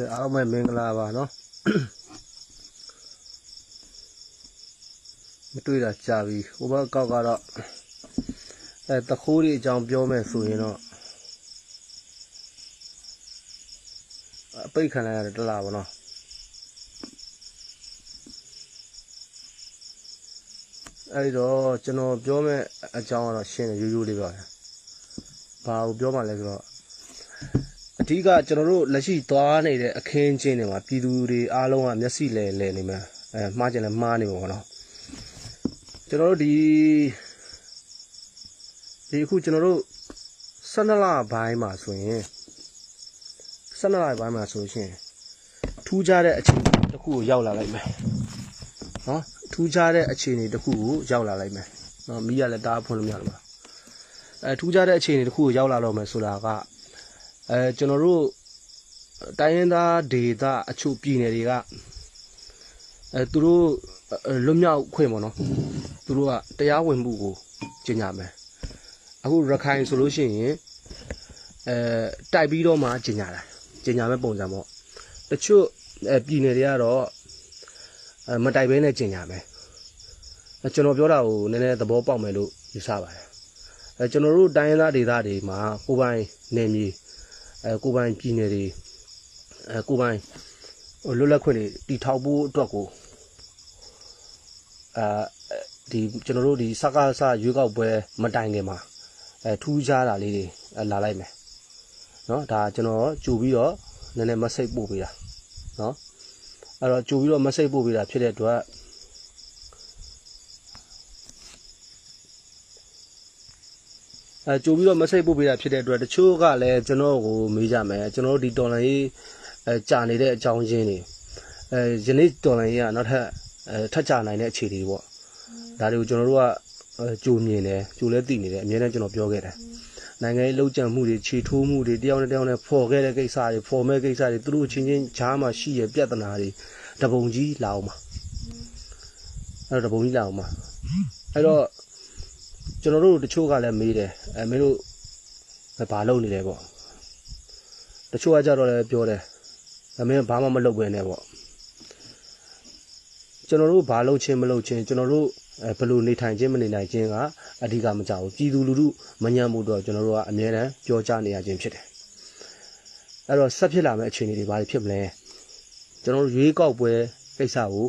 ကဲအားလုံးပဲမင်္ဂလာပါနော်မတွေ့တာကြာပြီဟိုဘက်ကောက်ကတော့အဲတခိုးတွေအကြောင်းပြောမယ်ဆိုရင်တော့အပိတ်ခံလိုက်ရတယ်တလားဗောနော်အဲဒီတော့ကျွန်တော်ပြောမယ့်အကြောင်းကတော့ရှင်းတယ်ရိုးရိုးလေးပါပဲဘာကိုပြောမှလဲဆိုတော့အ ဓိကကျွန်တော်တို့လက်ရှိသွားနေတဲ့အခင်းကျင်းတွေမှာပြည်သူတွေအားလုံးကမျက်စိလဲလဲနေမှာအဲမှားကြလဲမှားနေမှာပေါ့နော်ကျွန်တော်တို့ဒီဒီအခုကျွန်တော်တို့12လပိုင်းမှာဆိုရင်12လပိုင်းမှာဆိုရှင်ထူးခြားတဲ့အခြေအနေတစ်ခုကိုရောက်လာလိုက်မယ်နော်ထူးခြားတဲ့အခြေအနေတစ်ခုကိုရောက်လာလိုက်မယ်နော်မိရလည်းတားဖွင့်လို့မရဘူးအဲထူးခြားတဲ့အခြေအနေတစ်ခုကိုရောက်လာတော့မယ်ဆိုတာက အဲကျွန်တော်တို့တိုင်းရင်းသားဒေသအချို့ပြည်နယ်တွေကအဲသူတို့အဲလွတ်မြောက်ခွင့်ပေါ့နော်သူတို့ကတရားဝင်မှုကိုကျင့်ကြမယ်အခုရခိုင်ဆိုလို့ရှိရင်အဲတိုက်ပြီးတော့မှကျင့်ကြတာကျင့်ကြမဲ့ပုံစံပေါ့တချို့အဲပြည်နယ်တွေကတော့အဲမတိုက်ဘဲနဲ့ကျင့်ကြမယ်အဲကျွန်တော်ပြောတာကိုနည်းနည်းသဘောပေါက်မယ်လို့ယူဆပါတယ်အဲကျွန်တော်တို့တိုင်းရင်းသားဒေသတွေမှာကိုယ်ပိုင်နေမြေ အဲကိုပိုင်ပြည်နယ်တွေအဲကိုပိုင်ဟိုလွတ်လပ်ခွင့်တွေတီထောက်ဖို့အတွက်ကိုအာဒီကျွန်တော်တို့ဒီစကားစရွေးကောက်ပွဲမတိုင်ခင်မှာအဲထူးခြားတာလေးတွေအဲလာလိုက်မယ်เนาะဒါကျွန်တော်ကြိုပြီးတော့နည်းနည်း message ပို့ပေးတာเนาะအဲ့တော့ကြိုပြီးတော့ message ပို့ပေးတာဖြစ်တဲ့အတွက် အဲကြိုပြီးတော့ message ပို့ပေးတာဖြစ်တဲ့အတွက်တချို့ကလည်းကျွန်တော်ကိုမေးကြမယ်ကျွန်တော်တို့ဒီတော်လိုင်းရေးအဲကြာနေတဲ့အကြောင်းရင်းတွေအဲယနေ့တော်လိုင်းရေးကနောက်ထပ်အဲထပ်ကြာနိုင်တဲ့အခြေအနေတွေပေါ့ဒါတွေကိုကျွန်တော်တို့ကအဲကြိုမြင်တယ်ကြိုလဲသိနေတယ်အများနဲ့ကျွန်တော်ပြောခဲ့တယ်နိုင်ငံရေးလှုပ်ကြံမှုတွေခြေထိုးမှုတွေတယောက်နဲ့တယောက်နဲ့ဖော်ခဲ့တဲ့ကိစ္စတွေဖော်မဲ့ကိစ္စတွေသူတို့ချင်းချင်းဂျားမှာရှိရပြဿနာတွေတပုံကြီးလာအောင်ပါအဲ့တော့တပုံကြီးလာအောင်ပါအဲ့တော့ ကျွန်တော်တို့တချို့ကလည်းမေးတယ်အဲမင်းတို့ဘာလုပ်နေလဲပေါ့တချို့ကကြတော့လည်းပြောတယ်အမင်းဘာမှမလုပ်ဘဲနဲ့ပေါ့ကျွန်တော်တို့ဘာလုပ်ချင်းမလုပ်ချင်းကျွန်တော်တို့အဲဘယ်လိုနေထိုင်ခြင်းမနေနိုင်ခြင်းကအဓိကမကြဘူးပြည်သူလူထုမညံ့မှုတော့ကျွန်တော်တို့ကအမြဲတမ်းပြောကြနေရခြင်းဖြစ်တယ်အဲ့တော့ဆက်ဖြစ်လာမယ့်အခြေအနေတွေဘာတွေဖြစ်မလဲကျွန်တော်တို့ရွေးကောက်ပွဲကိစ္စကို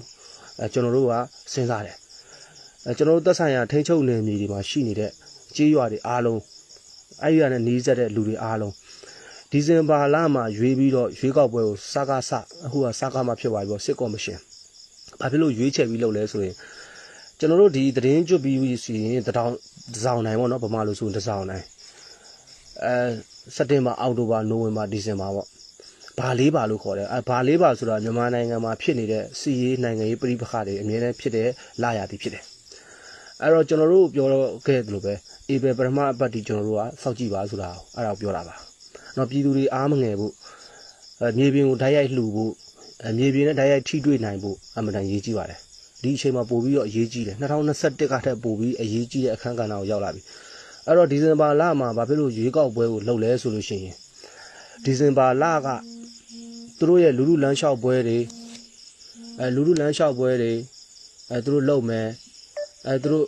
အဲကျွန်တော်တို့ကစဉ်းစားတယ်အဲ ကျွန်တော်တို့သက်ဆိုင်ရာထိန်းချုပ်နယ်မြေတွေမှာရှိနေတဲ့ကြေးရွာတွေအားလုံးအဲ့ဒီရနဲ့နီးစပ်တဲ့လူတွေအားလုံးဒီဇင်ဘာလမှာရွေးပြီးတော့ရွေးကောက်ပွဲကိုစကားစအခုကစကားမှဖြစ်သွားပြီပေါ့စစ်ကော်မရှင်ဘာဖြစ်လို့ရွေးချယ်ပြီးလုပ်လဲဆိုရင်ကျွန်တော်တို့ဒီသတင်းကျွတ်ပြီးစီရင်တထောင်တစောင်းနိုင်ပေါ့နော်ဗမာလိုဆိုရင်တစောင်းနိုင်အဲစက်တင်ဘာအောက်တိုဘာနိုဝင်ဘာဒီဇင်ဘာပေါ့ဘာလေးပါလို့ခေါ်တယ်အဲဘာလေးပါဆိုတာမြန်မာနိုင်ငံမှာဖြစ်နေတဲ့စီရေးနိုင်ငံရေးပြည်ပခါတွေအများနဲ့ဖြစ်တဲ့လာရသည်ဖြစ်တယ် အဲ့တော့ကျွန်တော်တို့ပြောတော့ခဲ့တယ်လို့ပဲအေဘယ်ပထမအပတ်ဒီကျွန်တော်တို့ကစောက်ကြည့်ပါဆိုတာအဲ့ဒါကိုပြောတာပါနော်ပြည်သူတွေအားမငယ်ဖို့အဲမြေပြင်ကိုဓာတ်ရိုက်လှူဖို့အဲမြေပြင်နဲ့ဓာတ်ရိုက်ထိတွေ့နိုင်ဖို့အမှန်တန်ရေးကြည့်ပါတယ်ဒီအချိန်မှာပို့ပြီးတော့အရေးကြီးတယ်2021ကထက်ပို့ပြီးအရေးကြီးတဲ့အခန်းကဏ္ဍကိုရောက်လာပြီအဲ့တော့ဒီဇင်ဘာလမှာဘာဖြစ်လို့ရွေးကောက်ပွဲကိုလုပ်လဲဆိုလို့ရှိရင်ဒီဇင်ဘာလကသူတို့ရဲ့လူလူလမ်းလျှောက်ပွဲတွေအဲလူလူလမ်းလျှောက်ပွဲတွေအဲသူတို့လုပ်မယ် အဲသူတို့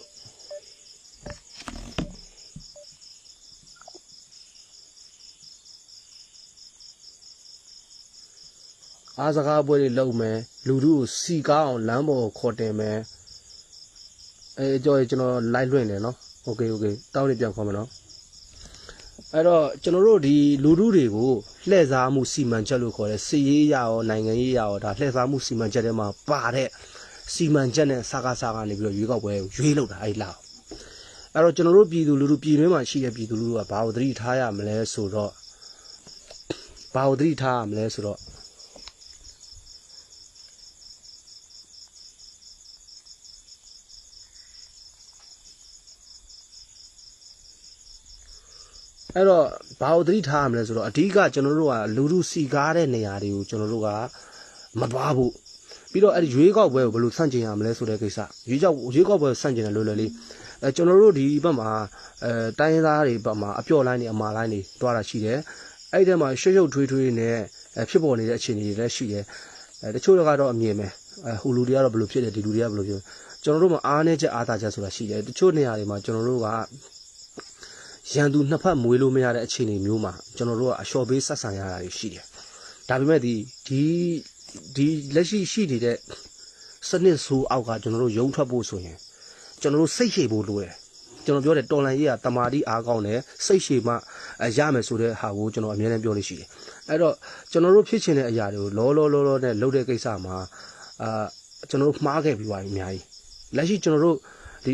အားစကားပွဲတွေလုပ်မယ်လူတို့ကိုစီကားအောင်လမ်းပေါ်ခေါ်တင်မယ်အဲကြော်ကျွန်တော်လိုက်လွှင့်တယ်နော်โอเคโอเคတောင်းနေပြန်ခေါ်မယ်နော်အဲ့တော့ကျွန်တော်တို့ဒီလူထုတွေကိုလှည့်စားမှုစီမံချက်လို့ခေါ်တယ်စီရေးရရောနိုင်ငံရေးရရောဒါလှည့်စားမှုစီမံချက်ထဲမှာပါတဲ့ စီမံချက်နဲ့စာကားစာကနေပြီးတော့ရွေးကောက်ပွဲကိုရွေးလောက်တာအဲ့လောက်အဲ့တော့ကျွန်တော်တို့ပြည်သူလူထုပြည်တွင်းမှာရှိတဲ့ပြည်သူလူထုကဘာကိုသတိထားရမလဲဆိုတော့ဘာကိုသတိထားရမလဲဆိုတော့အဲ့တော့ဘာကိုသတိထားရမလဲဆိုတော့အဓိကကျွန်တော်တို့ကလူလူစီကားတဲ့နေရာတွေကိုကျွန်တော်တို့ကမသွားဘူး ပြီးတော့အဲ့ဒီရွေးကောက်ပွဲကိုဘယ်လိုဆန့်ကျင်ရမလဲဆိုတဲ့ကိစ္စရွေးကောက်ရွေးကောက်ပွဲဆန့်ကျင်တယ်လို့လည်းလေအဲကျွန်တော်တို့ဒီဘက်မှာအဲတိုင်းရင်းသားတွေဘက်မှာအပျော့လိုင်းတွေအမာလိုင်းတွေတွားတာရှိတယ်အဲ့ဒီထဲမှာရွှွှွှွထွေးထွေးနဲ့အဲဖြစ်ပေါ်နေတဲ့အခြေအနေတွေလည်းရှိတယ်အဲတချို့ကတော့အမြင်ပဲအဲဟိုလူတွေကတော့ဘယ်လိုဖြစ်တယ်ဒီလူတွေကဘယ်လိုဖြစ်လဲကျွန်တော်တို့မှာအားနေချက်အားသာချက်ဆိုတာရှိတယ်တချို့နေရာတွေမှာကျွန်တော်တို့ကရန်သူနှစ်ဖက်မွေးလို့မရတဲ့အခြေအနေမျိုးမှာကျွန်တော်တို့ကအလျှော်ပေးဆက်ဆံရတာတွေရှိတယ်ဒါပေမဲ့ဒီဒီ ဒီလက်ရှိရှိနေတဲ့စနစ်ဆိုးအောက်ကကျွန်တော်တို့ရုံထွက်ဖို့ဆိုရင်ကျွန်တော်တို့စိတ်ရှည်ဖို့လိုတယ်ကျွန်တော်ပြောတယ်တော်လန်ရေးကတမာတိအားကောင်းတယ်စိတ်ရှည်မှအရမယ်ဆိုတဲ့ဟာကိုကျွန်တော်အမြဲတမ်းပြောလို့ရှိတယ်အဲ့တော့ကျွန်တော်တို့ဖြစ်ချင်တဲ့အရာတွေကိုလောလောလောလောနဲ့လုပ်တဲ့ကိစ္စမှာအာကျွန်တော်တို့မှားခဲ့ပြီးပါပြီအများကြီးလက်ရှိကျွန်တော်တို့ဒီ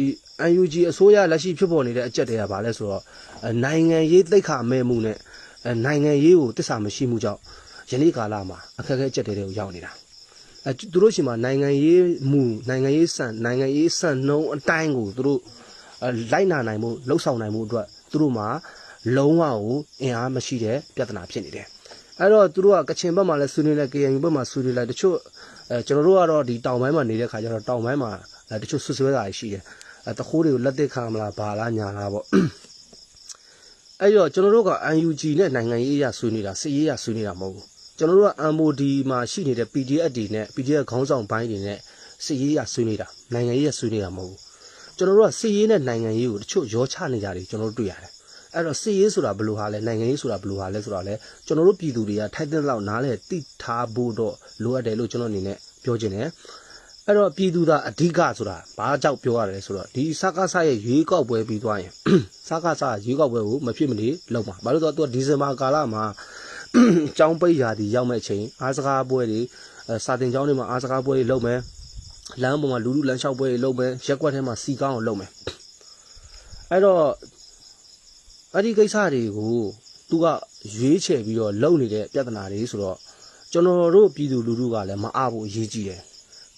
UNG အစိုးရလက်ရှိဖြစ်ပေါ်နေတဲ့အကြက်တွေကဘာလဲဆိုတော့အဲနိုင်ငံရေးသိက္ခာမဲ့မှုနဲ့အဲနိုင်ငံရေးကိုတစ္ဆာမရှိမှုကြောင့် ယနေ့ကာလမှာအခက်အခဲအကြက်တွေကိုရောက်နေတာအဲသူတို့ရှိမှာနိုင်ငံရေးမှုနိုင်ငံရေးစံနိုင်ငံရေးစံနှုံးအတိုင်းကိုသူတို့အဲလိုက်နာနိုင်မှုလှုပ်ဆောင်နိုင်မှုအတွက်သူတို့မှာလုံးဝကိုအင်အားမရှိတဲ့ပြဿနာဖြစ်နေတယ်အဲ့တော့သူတို့ကကချင်ဘက်မှာလည်းဆွေးနွေးလိုက် KNU ဘက်မှာဆွေးနွေးလိုက်တချို့အဲကျွန်တော်တို့ကတော့ဒီတောင်ပိုင်းမှာနေတဲ့ခါကျတော့တောင်ပိုင်းမှာအဲတချို့ဆွဆွဲတာရှိတယ်အဲတခိုးတွေကိုလက်သက်ခံမလားဘာလားညာလားပေါ့အဲ့တော့ကျွန်တော်တို့က UNG နဲ့နိုင်ငံရေးအရာဆွေးနွေးတာစစ်ရေးအရာဆွေးနွေးတာမဟုတ်ဘူး ကျွန်တော်တို့က MOD မှာရှိနေတဲ့ PDF တွေနဲ့ PDF ခေါင်းဆောင်ပိုင်းတွေနဲ့စစ်ရေးအရာဆွေးနွေးတာနိုင်ငံရေးအရာဆွေးနွေးတာမဟုတ်ဘူးကျွန်တော်တို့ကစစ်ရေးနဲ့နိုင်ငံရေးကိုတချို့ရောချနေကြတယ်ကျွန်တော်တို့တွေ့ရတယ်အဲ့တော့စစ်ရေးဆိုတာဘယ်လိုဟာလဲနိုင်ငံရေးဆိုတာဘယ်လိုဟာလဲဆိုတော့လေကျွန်တော်တို့ပြည်သူတွေကထိုက်တဲ့လောက်နားလဲတိထားဖို့တော့လိုအပ်တယ်လို့ကျွန်တော်အနေနဲ့ပြောချင်တယ်အဲ့တော့ပြည်သူသားအဓိကဆိုတာဘာကြောင့်ပြောရလဲဆိုတော့ဒီစကားဆရဲ့ရွေးကောက်ပွဲပြီးသွားရင်စကားဆရွေးကောက်ပွဲကိုမဖြစ်မနေလုပ်မှာဘာလို့ဆိုတော့သူကဒီဇင်ဘာကာလမှာ ចောင်းပိတ်ရာဒီရောက်မဲ့ချိန်အားစကားပွဲတွေစာတင်ကျောင်းတွေမှာအားစကားပွဲတွေလုပ်မယ်လမ်းပေါ်မှာလူလူလမ်းလျှောက်ပွဲတွေလုပ်မယ်ရက်ကွက်ထဲမှာစီကောင်းအောင်လုပ်မယ်အဲ့တော့အဲ့ဒီကိစ္စတွေကိုသူကရွေးချယ်ပြီးတော့လုပ်နေတဲ့ပြဿနာတွေဆိုတော့ကျွန်တော်တို့ပြည်သူလူထုကလည်းမအားဘူးအရေးကြီးတယ်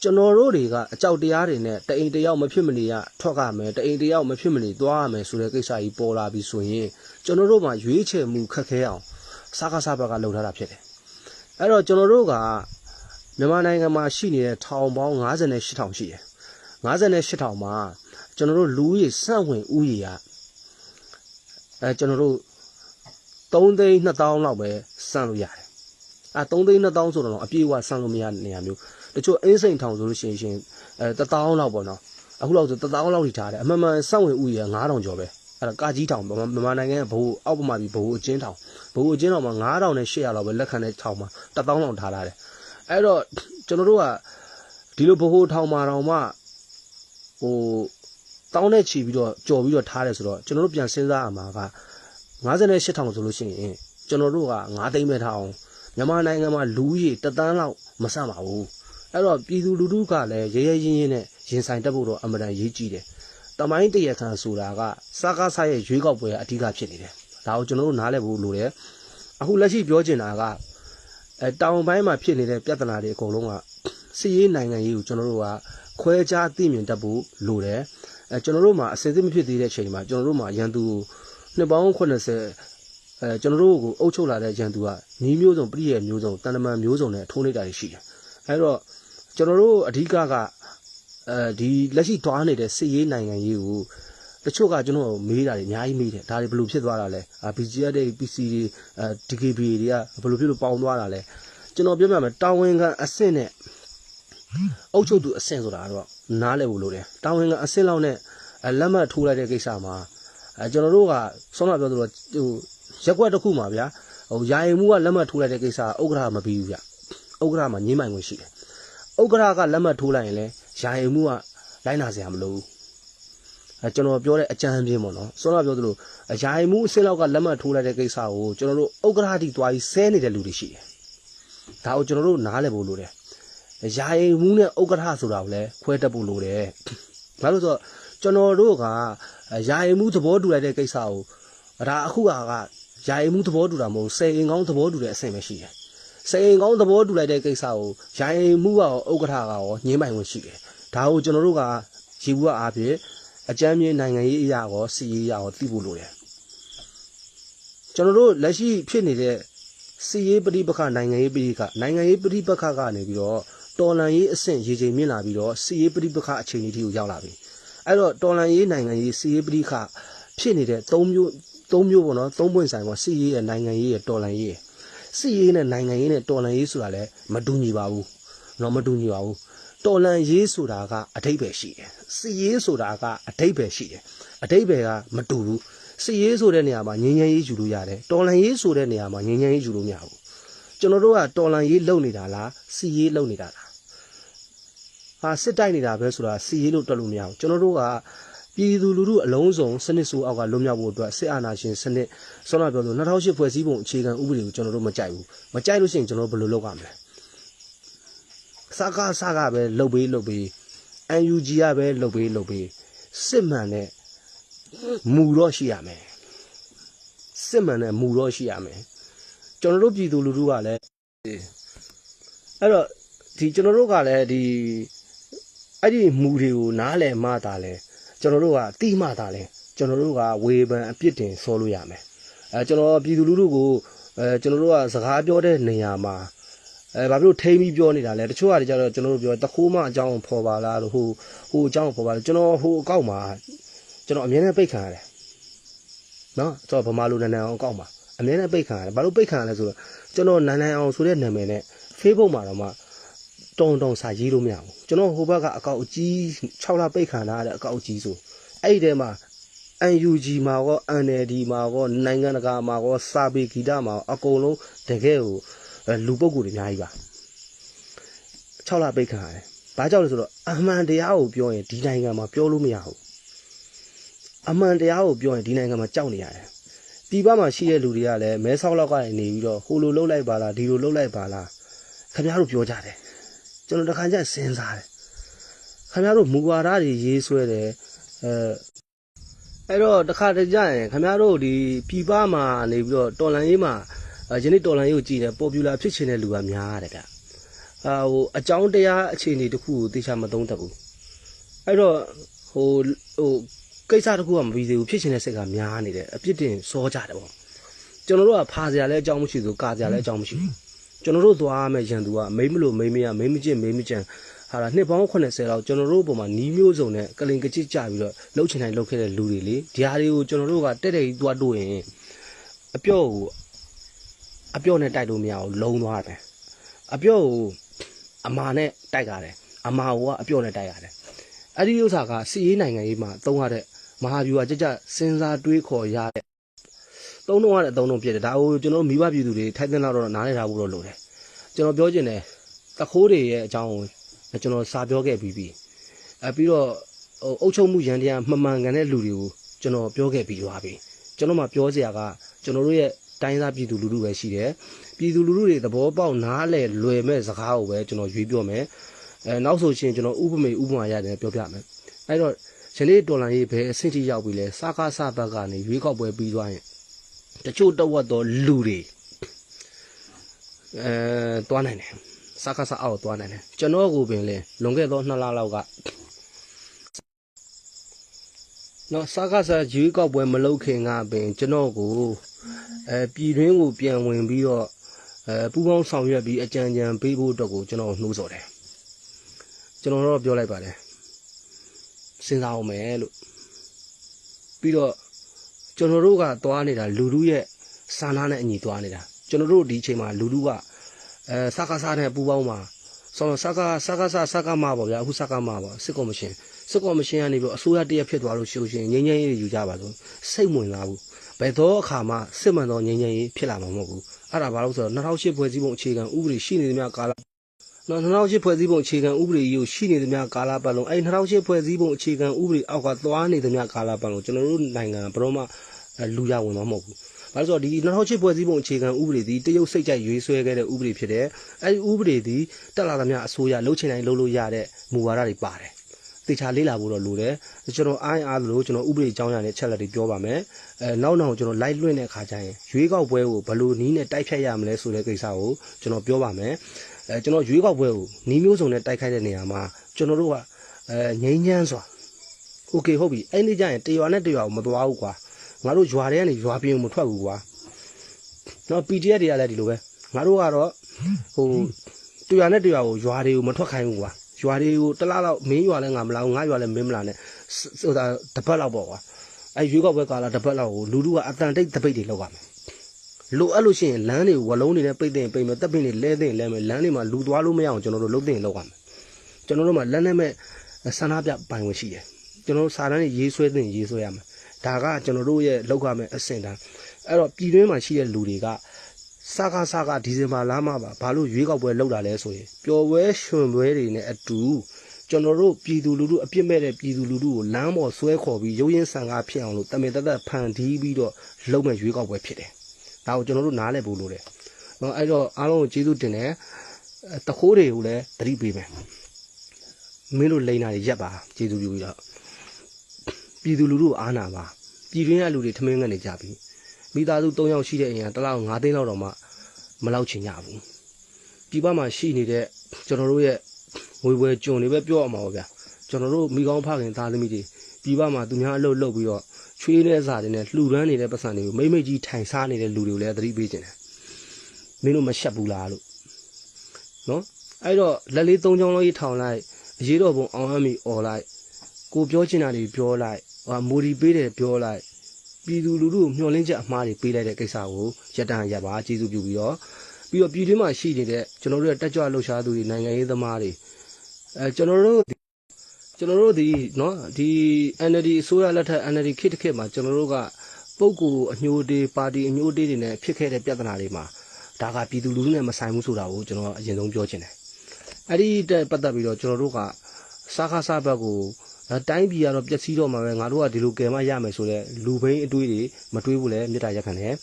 ကျွန်တော်တို့တွေကအကြောက်တရားတွေနဲ့တအိမ်တယောက်မဖြစ်မနေရထွက်ရမယ်တအိမ်တယောက်မဖြစ်မနေသွားရမယ်ဆိုတဲ့ကိစ္စကြီးပေါ်လာပြီဆိုရင်ကျွန်တော်တို့မှာရွေးချယ်မှုခက်ခဲအောင် စားကားစားဘက်ကလှုပ်ထားတာဖြစ်တယ်အဲ့တော့ကျွန်တော်တို့ကမြန်မာနိုင်ငံမှာရှိနေတဲ့ထောင်ပေါင်း58ထောင်ရှိတယ်58ထောင်မှာကျွန်တော်တို့လူဦးရေစန့်ဝင်ဦးရေကအဲကျွန်တော်တို့3သိန်း2000လောက်ပဲစန့်လို့ရတယ်အဲ3သိန်း2000ဆိုတော့အပြည့်အဝစန့်လို့မရတဲ့နေရာမျိုးတချို့အင်းစိန်ထောင်ဆိုလို့ရှိရင်အဲ1000လောက်ပေါ့နော်အခုလောက်ဆို1000လောက်ထိထားတယ်အမှန်မှန်စန့်ဝင်ဦးရေက9000ကျော်ပဲ အဲ့ဒါကာကြီးထောင်မြန်မာနိုင်ငံရဲ့ဘိုးအောက်ပမာပြီးဘိုးအချင်းထောင်ဘိုးအချင်းထောင်မှာ9000နဲ့800လောက်ပဲလက်ခံတဲ့ထောင်မှာ1000လောက်ထားလာတယ်အဲ့တော့ကျွန်တော်တို့ကဒီလိုဘိုးထောင်မှာတော့မှဟိုတောင်းနဲ့ချီပြီးတော့ကြော်ပြီးတော့ထားတယ်ဆိုတော့ကျွန်တော်တို့ပြန်စဉ်းစားရမှာက58ထောင်ဆိုလို့ရှိရင်ကျွန်တော်တို့က9သိန်းပဲထားအောင်မြန်မာနိုင်ငံမှာလူကြီးတသန်းလောက်မဆန့်ပါဘူးအဲ့တော့ပြည်သူလူထုကလည်းရဲရဲရင်းရင်းနဲ့ရင်ဆိုင်တက်ဖို့တော့အမှန်တန်ရေးကြည့်တယ် တမိုင်းတရခံဆိုတာကစားကားစားရဲ့ရွေးကောက်ပွဲအဓိကဖြစ်နေတယ်ဒါကိုကျွန်တော်တို့နားလည်ဖို့လိုတယ်အခုလက်ရှိပြောချင်တာကအဲတောင်ပိုင်းမှာဖြစ်နေတဲ့ပြဿနာတွေအကုန်လုံးကစီးရေးနိုင်ငံရေးကိုကျွန်တော်တို့ကခွဲခြားသိမြင်တတ်ဖို့လိုတယ်အဲကျွန်တော်တို့မှာအစင်စစ်မဖြစ်သေးတဲ့အချိန်မှာကျွန်တော်တို့မှာရန်သူနှစ်ပေါင်း80အဲကျွန်တော်တို့ကိုအုပ်ချုပ်လာတဲ့ရန်သူကနီးမျိုးစုံပြည်ရဲ့မျိုးစုံတန်တမန်မျိုးစုံနဲ့ထိုးနေတာရှိတယ်အဲတော့ကျွန်တော်တို့အဓိကက အဲဒီလက်ရှိတွားနေတဲ့စစ်ရေးနိုင်ငံရေးကိုတချို့ကကျွန်တော်မေးတာတွေအများကြီးမေးတယ်ဒါတွေဘယ်လိုဖြစ်သွားတာလဲအာ BGF တွေ PC တွေအဲ DKB တွေကဘယ်လိုဖြစ်လို့ပေါင်းသွားတာလဲကျွန်တော်ပြောပြမယ်တာဝန်ခံအဆင့်နဲ့အုပ်ချုပ်သူအဆင့်ဆိုတာတော့နားလည်ဖို့လိုတယ်တာဝန်ခံအဆင့်လောက်နဲ့လက်မှတ်ထိုးလိုက်တဲ့ကိစ္စမှာအဲကျွန်တော်တို့ကဆောင်းလာပြောသလိုဟိုရက်ွက်တစ်ခုမှာဗျာဟိုယာယီမှုကလက်မှတ်ထိုးလိုက်တဲ့ကိစ္စဥက္ကဋ္ဌမပြီးဘူးဗျဥက္ကဋ္ဌမှာညှိမှိုင်ဝင်ရှိတယ်ဥက္ကဋ္ဌကလက်မှတ်ထိုးလိုက်ရင်လည်း ယာယီမှုကလိုက်နာစရာမလိုဘူးအဲကျွန်တော်ပြောတဲ့အကြမ်းပြင်းပေါ့နော်စောနာပြောသလိုယာယီမှုအစစ်လောက်ကလက်မှတ်ထိုးလိုက်တဲ့ကိစ္စကိုကျွန်တော်တို့ဥက္ကဋ္ဌတိသွားပြီးဆဲနေတဲ့လူတွေရှိတယ်ဒါကိုကျွန်တော်တို့နားလည်ဖို့လိုတယ်ယာယီမှုနဲ့ဥက္ကဋ္ဌဆိုတာကိုလည်းခွဲတတ်ဖို့လိုတယ်ဘာလို့ဆိုတော့ကျွန်တော်တို့ကယာယီမှုသဘောတူလိုက်တဲ့ကိစ္စကိုဒါအခုကကယာယီမှုသဘောတူတာမဟုတ်စေအိမ်ကောင်းသဘောတူတဲ့အဆင့်ပဲရှိတယ် စေအိမ်ကောင်းသဘောတူလိုက်တဲ့ကိစ္စကိုယာယီမှုကရောဥက္ကဋ္ဌကရောညှင်းပိုင်ဝင်ရှိတယ်ဒါကိုကျွန်တော်တို့ကရေဘူးကအားဖြင့်အကြမ်းမြင့်နိုင်ငံရေးအရာရောစီရေးအရာရောသိဖို့လိုတယ်ကျွန်တော်တို့လက်ရှိဖြစ်နေတဲ့စီရေးပဋိပက္ခနိုင်ငံရေးပဋိပက္ခနိုင်ငံရေးပဋိပက္ခကနေပြီးတော့တော်လန်ရေးအဆင့်ရေချိန်မြင့်လာပြီးတော့စီရေးပဋိပက္ခအခြေအနေထိကိုရောက်လာပြီအဲ့တော့တော်လန်ရေးနိုင်ငံရေးစီရေးပဋိပက္ခဖြစ်နေတဲ့၃မျိုး၃မျိုးပေါ့နော်၃ပွင့်ဆိုင်ပေါ့စီရေးရဲ့နိုင်ငံရေးရဲ့တော်လန်ရေးရဲ့ စစ်ရေးနဲ့နိုင်ငံရေးနဲ့တော်လှန်ရေးဆိုတာလည်းမတူညီပါဘူးတော့မတူညီပါဘူးတော်လှန်ရေးဆိုတာကအတိတ်ပဲရှိတယ်စစ်ရေးဆိုတာကအတိတ်ပဲရှိတယ်အတိတ်ပဲကမတူဘူးစစ်ရေးဆိုတဲ့နေရာမှာငြိမ်းချမ်းရေးယူလို့ရတယ်တော်လှန်ရေးဆိုတဲ့နေရာမှာငြိမ်းချမ်းရေးယူလို့မရဘူးကျွန်တော်တို့ကတော်လှန်ရေးလုပ်နေတာလားစစ်ရေးလုပ်နေတာလားဟာစစ်တိုက်နေတာပဲဆိုတာစစ်ရေးလို့တွက်လို့မရဘူးကျွန်တော်တို့က ပြည်သူလူထုအလုံးစုံစနစ်ဆိုးအောက်ကလွတ်မြောက်ဖို့အတွက်စစ်အာဏာရှင်စနစ်ဆောနာပြောလို့2008ဖွဲ့စည်းပုံအခြေခံဥပဒေကိုကျွန်တော်တို့မကြိုက်ဘူးမကြိုက်လို့ရှိရင်ကျွန်တော်တို့ဘယ်လိုလုပ်ရမလဲစကားစကားပဲလှုပ်ပေးလှုပ်ပေး UNG ကပဲလှုပ်ပေးလှုပ်ပေးစစ်မှန်တဲ့မူတော့ရှိရမယ်စစ်မှန်တဲ့မူတော့ရှိရမယ်ကျွန်တော်တို့ပြည်သူလူထုကလည်းအဲ့တော့ဒီကျွန်တော်တို့ကလည်းဒီအဲ့ဒီမူတွေကိုနားလည်မှသာလဲ ကျွန်တော်တို့ကတိမှသာလဲကျွန်တော်တို့ကဝေဖန်အပြစ်တင်ဆောလို့ရမယ်အဲကျွန်တော်ပြည်သူလူထုကိုအဲကျွန်တော်တို့ကစကားပြောတဲ့နေရာမှာအဲဘာဖြစ်လို့ထိမ့်ပြီးပြောနေတာလဲတချို့ကကြတော့ကျွန်တော်တို့ပြောတခိုးမအကြောင်းဖော်ပါလားလို့ဟိုဟိုအကြောင်းဖော်ပါလားကျွန်တော်ဟိုအကောက်မှာကျွန်တော်အမြဲတမ်းပိတ်ခံရတယ်နော်ကျွန်တော်ဗမာလူနန်းနန်းအောင်အကောက်မှာအမြဲတမ်းပိတ်ခံရတယ်ဘာလို့ပိတ်ခံရလဲဆိုတော့ကျွန်တော်နန်းနန်းအောင်ဆိုတဲ့နာမည်နဲ့ Facebook မှာတော့မှ တုံတုံစာရေးလို့မရဘူးကျွန်တော်ဟိုဘက်ကအကောက်အကြီး6လပိတ်ခံရတဲ့အကောက်အကြီးဆိုအဲ့ဒီထဲမှာ UNG မှာရော NLD မှာရောနိုင်ငံတကာမှာရောစာပေဂီတမှာရောအကုန်လုံးတကယ်ကိုလူပုဂ္ဂိုလ်တွေအများကြီးပါ6လပိတ်ခံရတယ်။ဘာကြောင့်လဲဆိုတော့အမှန်တရားကိုပြောရင်ဒီနိုင်ငံမှာပြောလို့မရဘူး။အမှန်တရားကိုပြောရင်ဒီနိုင်ငံမှာကြောက်နေရတယ်။ပြည်ပမှာရှိတဲ့လူတွေကလည်းမဲဆောက်လောက်ကနေနေပြီးတော့ဟိုလိုလှုပ်လိုက်ပါလားဒီလိုလှုပ်လိုက်ပါလားခင်ဗျားတို့ပြောကြတယ်။ ကျွန်တော်တခါကျစဉ်းစားတယ်။ခင်ဗျားတို့မူဝါဒတွေရေးဆွဲတယ်အဲအဲ့တော့တခါတကြရင်ခင်ဗျားတို့ဒီပြည်ပမှာနေပြီးတော့တော်လန်ရေးမှာယနေ့တော်လန်ရေးကိုကြည်တယ်ပေါ်ပူလာဖြစ်ချင်တဲ့လူကများတယ်ဗျအာဟိုအကြောင်းတရားအခြေအနေတစ်ခုကိုသိချမသုံးတတ်ဘူးအဲ့တော့ဟိုဟိုကိစ္စတစ်ခုကမပြီးသေးဘူးဖြစ်ချင်တဲ့စိတ်ကများနေတယ်အပြစ်တင်စောကြတယ်ပေါ့ကျွန်တော်တို့ကဖာစရာလည်းအကြောင်းမရှိဘူးကာစရာလည်းအကြောင်းမရှိဘူး ကျွန်တော်တို့သွားမယ်ရန်သူကမိမ့်မလို့မိမ့်မရမိမ့်မကျင့်မိမ့်မကျန်ဟာလားနှစ်ပေါင်း80လောက်ကျွန်တော်တို့ပုံမှာနီးမျိုးစုံနဲ့ကလင်ကကြစ်ကြပြီးတော့လှုပ်ချင်တိုင်းလှုပ်ခဲ့တဲ့လူတွေလေဒီဟာတွေကိုကျွန်တော်တို့ကတက်တက်ကြီးသွားတို့ရင်အပြော့ကိုအပြော့နဲ့တိုက်လို့မရဘူးလုံးသွားတယ်အပြော့ကိုအမာနဲ့တိုက်ရတယ်အမာကအပြော့နဲ့တိုက်ရတယ်အဲ့ဒီဥစ္စာကစီရေးနိုင်ငံရေးမှာသုံးရတဲ့မဟာဗျူဟာကြကြစဉ်းစားတွေးခေါ်ရတဲ့ သုံးလုံးရတဲ့အသုံးလုံးဖြစ်တယ်ဒါကိုကျွန်တော်မိဘပြည်သူတွေထိုက်တဲ့လောက်တော့နားလည်ထားဖို့တော့လိုတယ်ကျွန်တော်ပြောချင်တယ်တခိုးတွေရဲ့အကြောင်းကိုကျွန်တော်စာပြောခဲ့ပြီးပြီအဲပြီးတော့ဟိုအုပ်ချုပ်မှုရန်တရားမှန်မှန်ကန်တဲ့လူတွေကိုကျွန်တော်ပြောခဲ့ပြီးသွားပြီကျွန်တော်မှပြောစရာကကျွန်တော်တို့ရဲ့တိုင်းသားပြည်သူလူထုပဲရှိတယ်ပြည်သူလူထုတွေသဘောပေါက်နားလဲလွယ်မဲ့စကားကိုပဲကျွန်တော်ရွေးပြောမယ်အဲနောက်ဆိုရှင်ကျွန်တော်ဥပမေဥပမာရတယ်ပြောပြမယ်အဲ့တော့ယနေ့ဒေါ်လာရေးဘယ်အဆင့်ထိရောက်ပြီလဲစကားစဘက်ကနေရွေးကောက်ပွဲပြီးသွားရင် တချို့တဝက်သောလူတွေအဲတွားနိုင်တယ်စကားစအောက်တွားနိုင်တယ်ကျွန်တော်ကိုပင်လဲလွန်ခဲ့သော2လလောက်ကနော်စကားစရွေးကောက်ပွဲမလုပ်ခင်ကပင်ကျွန်တော်ကိုအဲပြည်တွင်းကိုပြန်ဝင်ပြီးတော့အဲပူပေါင်းဆောင်ရွက်ပြီးအကြံဉာဏ်ပေးဖို့အတွက်ကိုကျွန်တော်နှိုးဆော်တယ်ကျွန်တော်တော့ပြောလိုက်ပါတယ်စဉ်းစားအောင်မယ်လို့ပြီးတော့ ကျွန်တော်တို့ကသွားနေတာလူလူရဲ့စာနာနဲ့အညီသွားနေတာကျွန်တော်တို့ဒီအချိန်မှာလူလူကအဲစကားစားနဲ့ပူပေါင်းမှာဆောင်းစကားစကားစားစကားမှာပေါ့ဗျာအခုစကားမှာပေါ့စစ်ကော်မရှင်စစ်ကော်မရှင်ကနေပြီးအစိုးရတရက်ဖြစ်သွားလို့ရှိလို့ရှိရင်ငြိမ်းချမ်းရေးယူကြပါလို့စိတ်ဝင်လာဘူးဘယ်တော့အခါမှစစ်မှန်သောငြိမ်းချမ်းရေးဖြစ်လာမှာမဟုတ်ဘူးအဲ့ဒါဘာလို့ဆိုတော့2008ဖွဲ့စည်းပုံအခြေခံဥပဒေရှိနေသမျှကာလနော်2008ဖွဲ့စည်းပုံအခြေခံဥပဒေကြီးကိုရှိနေသမျှကာလပတ်လုံးအဲ့2008ဖွဲ့စည်းပုံအခြေခံဥပဒေအောက်ကသွားနေသမျှကာလပတ်လုံးကျွန်တော်တို့နိုင်ငံဘယ်တော့မှ လူရဝင်မှာမဟုတ်ဘူး။ဘာလို့ဆိုတော့ဒီ2008ဖွဲ့စည်းပုံအခြေခံဥပဒေဒီတရုတ်စိတ်ကြိုက်ရွေးဆွဲခဲ့တဲ့ဥပဒေဖြစ်တယ်။အဲဒီဥပဒေဒီတက်လာသမျှအစိုးရလှုပ်ချင်တိုင်းလှုပ်လို့ရတဲ့မူဝါဒတွေပါတယ်။တေချာလေးလာဖို့တော့လိုတယ်။ကျွန်တော်အားအားလို့ကျွန်တော်ဥပဒေအကြောင်းအရာနဲ့ချက်လက်တွေပြောပါမယ်။အဲနောက်နောက်ကျွန်တော် live လွှင့်တဲ့အခါကျရင်ရွေးကောက်ပွဲကိုဘယ်လိုနီးနဲ့တိုက်ဖြတ်ရမလဲဆိုတဲ့ကိစ္စကိုကျွန်တော်ပြောပါမယ်။အဲကျွန်တော်ရွေးကောက်ပွဲကိုနီးမျိုးစုံနဲ့တိုက်ခိုက်တဲ့နေရာမှာကျွန်တော်တို့ကအဲငိမ့်ညမ်းစွာโอเคဟုတ်ပြီအဲ့ဒီကြရင်တရွာနဲ့တရွာကိုမသွားဘူးကွာ ငါတို့ရွာထဲကနေရွာပြင်မထွက်ဘူးကွာနော် PDF တွေကလည်းဒီလိုပဲငါတို့ကတော့ဟိုတရွာနဲ့တရွာကိုရွာတွေကိုမထွက်ခိုင်းဘူးကွာရွာတွေကိုတလားလောက်မင်းရွာလည်းငါမလာဘူးငါရွာလည်းမင်းမလာနဲ့ဟိုဒါတစ်ပတ်လောက်ပေါ့ကွာအဲရွေးကောက်ပွဲကာလတစ်ပတ်လောက်ကိုလူလူကအတန်တိတ်တပိတ်တွေလောက်ရမယ်လိုအပ်လို့ရှိရင်လမ်းတွေဝလုံးတွေနဲ့ပိတ်သိရင်ပိတ်မယ်တပ်ပင်းတွေလဲသိရင်လဲမယ်လမ်းတွေမှာလူသွားလို့မရအောင်ကျွန်တော်တို့လှုပ်သိရင်လှုပ်ရမယ်ကျွန်တော်တို့မှာလက်နဲ့မဲ့ဆန္ဒပြပိုင်ဝင်ရှိတယ်ကျွန်တော်တို့စာတန်းတွေရေးဆွဲသိရင်ရေးဆွဲရမယ် ဒါကကျွန်တော်တို့ရဲ့လောက်ရမယ်အဆင့်တန်းအဲ့တော့ပြည်တွင်းမှာရှိတဲ့လူတွေကစကားစကားဒီဇင်ဘာလမှာပါဘာလို့ရွေးကောက်ပွဲလုပ်တာလဲဆိုရင်ပျော်ပွဲရွှင်ပွဲတွေနဲ့အတူကျွန်တော်တို့ပြည်သူလူထုအပြစ်မဲ့တဲ့ပြည်သူလူထုကိုလမ်းပေါ်ဆွဲခေါ်ပြီးရုပ်ရင်းဆန်ကားဖြစ်အောင်လို့တမင်တသက်ဖန်တီးပြီးတော့လုပ်မဲ့ရွေးကောက်ပွဲဖြစ်တယ်။ဒါကိုကျွန်တော်တို့နားလည်ဖို့လိုတယ်။နော်အဲ့တော့အားလုံးကိုကျေးဇူးတင်တယ်။အဲတခိုးတွေကိုလည်းသတိပေးမယ်။မင်းတို့လိန်နာတွေရက်ပါကျေးဇူးပြုပြီးတော့ ပြည်သူလူထုကိုအားနာပါပြည်တွင်းကလူတွေထမင်းငတ်နေကြပြီ။မိသားစု၃ယောက်ရှိတဲ့အရင်တစ်လောက်၅သိန်းလောက်တော့မှမလောက်ချင်ကြဘူး။ပြည်ပမှာရှိနေတဲ့ကျွန်တော်တို့ရဲ့ငွေပွဲကျွန်တွေပဲပြောရမှာပါဗျာကျွန်တော်တို့မိကောင်းဖခင်သားသမီးတွေပြည်ပမှာသူများအလုပ်လုပ်ပြီးတော့ချွေးတဲ့စာတွေနဲ့လှူဒန်းနေတဲ့ပတ်စံတွေကိုမိမ့်မိတ်ကြီးထိုင်စားနေတဲ့လူတွေကိုလည်းသတိပေးခြင်းတယ်မင်းတို့မရှက်ဘူးလားလို့နော်အဲ့တော့လက်လေးသုံးချောင်းလုံးကြီးထောင်လိုက်အရေးတော်ပုံအောင်အမ်းမီអော်လိုက်ကိုပြောချင်တာတွေပြောလိုက် ဟာမူဒီပေးတယ်ပြောလိုက်ပြည်သူလူထုကိုမျှော်လင့်ချက်အမှားတွေပေးလိုက်တဲ့ကိစ္စကိုရတန်ရပါကျေးဇူးပြုပြီးတော့ပြီးတော့ပြည်တွင်းမှာရှိနေတဲ့ကျွန်တော်တို့ရဲ့တက်ကြွလှုပ်ရှားသူတွေနိုင်ငံရေးသမားတွေအဲကျွန်တော်တို့ကျွန်တော်တို့ဒီနော်ဒီ NLD အစိုးရလက်ထက် NLD ခေတ်တစ်ခေတ်မှာကျွန်တော်တို့ကပုဂ္ဂိုလ်အညိုတေးပါတီအညိုတေးတွေနဲ့ဖြစ်ခဲ့တဲ့ပြဿနာတွေမှာဒါကပြည်သူလူထုနဲ့မဆိုင်ဘူးဆိုတာကိုကျွန်တော်အရင်ဆုံးပြောချင်တယ်အဲ့ဒီတက်ပတ်သက်ပြီးတော့ကျွန်တော်တို့ကစားခါစားဘက်ကို တိုင်းပြည်ကတော့ပျက်စီးတော့မှာပဲငါတို့ကဒီလိုကယ်မရမယ်ဆိုတော့လူဘိန်းအတွေးတွေမတွေးဘူးလေမေတ္တာရက်ခံတယ်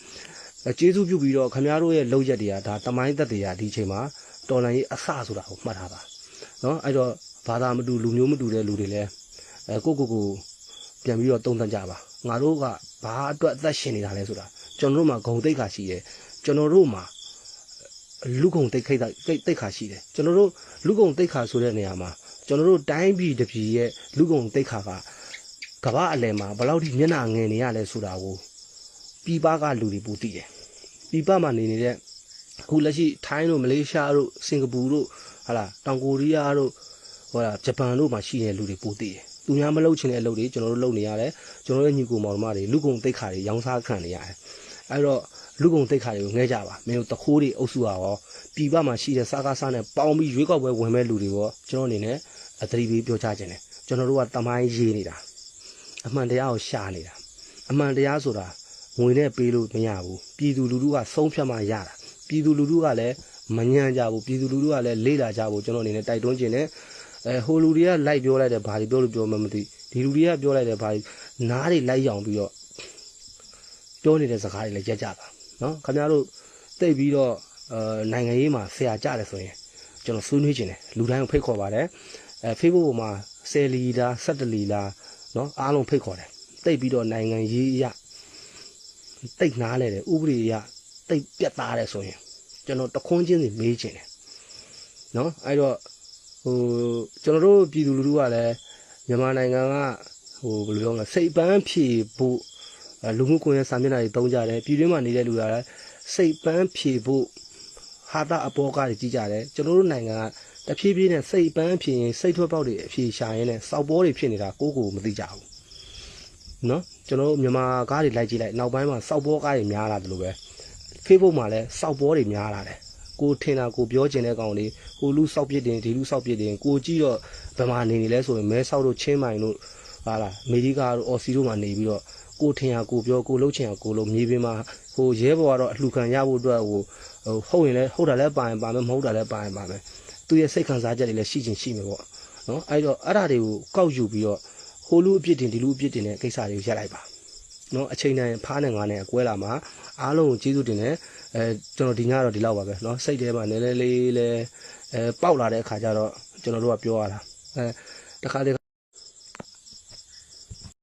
အဲကျေးဇူးပြုပြီးတော့ခင်ဗျားတို့ရဲ့လောက်ရက်တွေကဒါတမိုင်းသက်တွေကဒီအချိန်မှာတော်လန်ရေးအဆဆိုတာကိုမှတ်ထားပါနော်အဲ့တော့ဘာသာမတူလူမျိုးမတူတဲ့လူတွေလည်းအဲကိုကိုကိုပြန်ပြီးတော့တုံ့တက်ကြပါငါတို့ကဘာအတွက်အသက်ရှင်နေတာလဲဆိုတာကျွန်တော်တို့မှာဂုံတိတ်ခါရှိတယ်ကျွန်တော်တို့မှာလူကုံတိတ်ခိတ်တိတ်ခါရှိတယ်ကျွန်တော်တို့လူကုံတိတ်ခါဆိုတဲ့နေရာမှာ ကျွန်တော်တို့တိုင်းပြည်တစ်ပြည်ရဲ့လူကုံတိတ်ခါကကမ္ဘာအလယ်မှာဘယ်လောက်ထိမျက်နှာငယ်နေရလဲဆိုတာကိုပြည်ပကလူတွေပူသိတယ်ပြည်ပမှာနေနေတဲ့အခုလက်ရှိထိုင်းတို့မလေးရှားတို့စင်ကာပူတို့ဟာလာတောင်ကိုရီးယားတို့ဟောလာဂျပန်တို့မှာရှိနေတဲ့လူတွေပူသိတယ်သူများမလုပ်ချင်တဲ့အလုပ်တွေကျွန်တော်တို့လုပ်နေရတယ်ကျွန်တော်ရဲ့ညီကိုမောင်နှမတွေလူကုံတိတ်ခါတွေရောင်းစားခံနေရတယ်အဲ့တော့လူကုံတိတ်ခါတွေကိုငဲကြပါမင်းတို့တခိုးတွေအုပ်စုอ่ะရောပြည်ပမှာရှိတဲ့စားကားစားနဲ့ပေါင်းပြီးရွေးကောက်ပွဲဝင်မဲ့လူတွေရောကျွန်တော်အနေနဲ့ အသတိပေးပြောချခြင်းတယ်ကျွန်တော်တို့ကတမိုင်းရေးနေတာအမှန်တရားကိုရှာနေတာအမှန်တရားဆိုတာငွေနဲ့ပေးလို့မရဘူးပြည်သူလူထုကဆုံးဖြတ်မှရတာပြည်သူလူထုကလည်းမညံကြဘူးပြည်သူလူထုကလည်းလေ့လာကြဘူးကျွန်တော်အနေနဲ့တိုက်တွန်းခြင်းတယ်အဲဟိုလူတွေကလိုက်ပြောလိုက်တယ်ဘာတွေပြောလို့ပြောမှမသိဒီလူတွေကပြောလိုက်တယ်ဘာနားတွေလိုက်ရောင်ပြီးတော့ပြောနေတဲ့စကားတွေလည်းရက်ကြပါနော်ခင်ဗျားတို့တိတ်ပြီးတော့အဲနိုင်ငံရေးမှာဆရာကြတယ်ဆိုရင်ကျွန်တော်ဆွေးနွေးခြင်းတယ်လူတိုင်းကိုဖိတ်ခေါ်ပါတယ် အဲ Facebook ပေါ်မှာ10လီတာ17လီတာနော်အားလုံးဖိတ်ခေါ်တယ်တိတ်ပြီးတော့နိုင်ငံရေးအရတိတ်နားလဲတယ်ဥပဒေအရတိတ်ပြတ်သားတယ်ဆိုရင်ကျွန်တော်တခွန်းချင်းစီမေးခြင်းတယ်နော်အဲ့တော့ဟိုကျွန်တော်တို့ပြည်သူလူထုကလည်းမြန်မာနိုင်ငံကဟိုဘယ်လိုပြောမလဲစိတ်ပန်းဖြေဖို့လူမှုကွန်ရက်စာမျက်နှာတွေတုံးကြတယ်ပြည်တွင်းမှာနေတဲ့လူတွေကလည်းစိတ်ပန်းဖြေဖို့ဟာတာအပေါ်ကားတွေကြီးကြတယ်ကျွန်တော်တို့နိုင်ငံက တဖြည်းဖြည်းနဲ့စိတ်ပန်းဖြေရင်စိတ်ထွက်ပေါက်တွေအဖြေရှာရင်းနဲ့စောက်ပေါ်တွေဖြစ်နေတာကိုကိုမသိကြဘူးနော်ကျွန်တော်တို့မြန်မာကားတွေလိုက်ကြည့်လိုက်နောက်ပိုင်းမှာစောက်ပေါ်ကားတွေများလာတယ်လို့ပဲ Facebook မှာလည်းစောက်ပေါ်တွေများလာတယ်ကိုထင်တာကိုပြောချင်တဲ့ကောင်လေးဟိုလူစောက်ပြစ်တင်ဒီလူစောက်ပြစ်တင်ကိုကြည့်တော့ဗမာနေနေလဲဆိုရင်မဲဆောက်တို့ချင်းမိုင်တို့ဟာလားအမေရိကတို့အော်စီတို့မှာနေပြီးတော့ကိုထင်ရကိုပြောကိုလှုပ်ချင်ရကိုလှုပ်မြေပြင်မှာဟိုရဲဘော်ကတော့အလှခံရဖို့အတွက်ဟိုဟိုဟုတ်ရင်လည်းဟုတ်တာလည်းပါရင်ပါမယ်မဟုတ်တာလည်းပါရင်ပါမယ် သူ့ရဲ့စိတ်ခံစားချက်တွေလည်းရှိချင်းရှိမှာပေါ့နော်အဲ့တော့အဲ့ဒါတွေကိုကောက်ယူပြီးတော့ဟိုလူအပြစ်တင်ဒီလူအပြစ်တင်တဲ့ကိစ္စတွေကိုရက်လိုက်ပါနော်အချိန်တိုင်းဖားနဲ့ငါနဲ့အကွဲလာမှာအားလုံးကိုကျေးဇူးတင်တယ်အဲကျွန်တော်ဒီညတော့ဒီလောက်ပါပဲနော်စိတ်ထဲမှာနည်းနည်းလေးလဲအဲပေါက်လာတဲ့အခါကျတော့ကျွန်တော်တို့ကပြောရတာအဲတခါတလေ